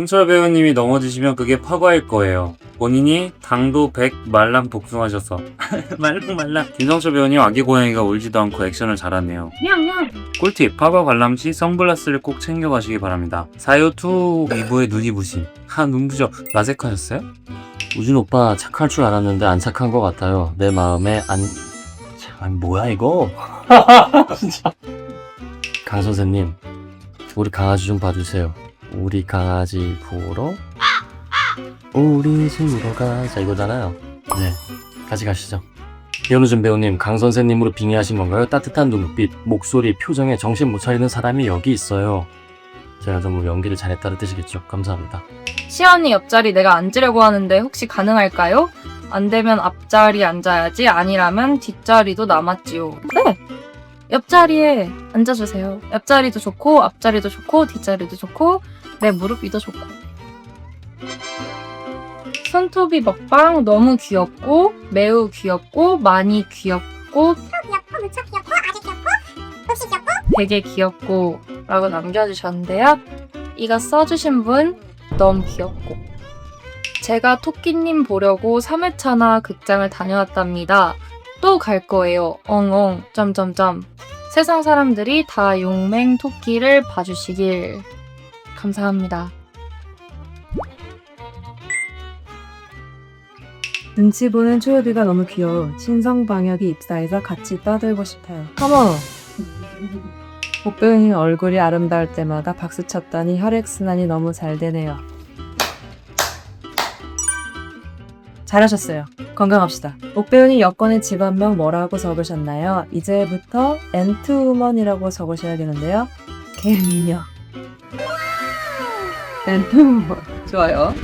홍철 배우님이 넘어지시면 그게 파과일 거예요. 본인이 당도 100 말랑 복숭하셔서 말랑 말랑 김성철 배우님 아기 고양이가 울지도 않고 액션을 잘하네요. 냥냥. 꿀팁 파과 관람 시 선글라스를 꼭 챙겨가시기 바랍니다. 사요2 이브의 눈이 부심 하 눈부셔 라섹하셨어요? 우준 오빠 착할 줄 알았는데 안 착한 것 같아요. 내 마음에 안... 참, 아니, 뭐야 이거? 진짜. 강 선생님, 우리 강아지 좀 봐주세요. 우리 강아지 보러 우리 집으로 가자 이거잖아요. 네, 같이 가시죠. 배우준 배우님, 강 선생님으로 빙의하신 건가요? 따뜻한 눈빛, 목소리, 표정에 정신 못 차리는 사람이 여기 있어요. 제가 전부 연기를 잘했다는 뜻이겠죠. 감사합니다. 시연이 옆자리 내가 앉으려고 하는데 혹시 가능할까요? 안 되면 앞자리 앉아야지 아니라면 뒷자리도 남았지요. 네. 옆자리에 앉아주세요. 옆자리도 좋고 앞자리도 좋고 뒷자리도 좋고 내 무릎 위도 좋고. 손톱이 먹방 너무 귀엽고 매우 귀엽고 많이 귀엽고 귀엽고 무척 귀엽고 아주 귀엽고 흡시 귀엽고 되게 귀엽고 라고 남겨주셨는데요. 이거 써주신 분 너무 귀엽고 제가 토끼님 보려고 3회차나 극장을 다녀왔답니다. 또 갈 거예요. 엉엉 점점점 세상 사람들이 다 용맹 토끼를 봐주시길 감사합니다. 눈치 보는 초여비가 너무 귀여워. 신성방역이 입사해서 같이 떠들고 싶어요. 어머! 목배우님 얼굴이 아름다울 때마다 박수 쳤더니 혈액순환이 너무 잘 되네요. 잘하셨어요. 건강합시다. 옥배우님 여권의 직업명 뭐라고 적으셨나요? 이제부터 엔트우먼이라고 적으셔야겠는데요. 개미녀. 엔트우먼. 좋아요.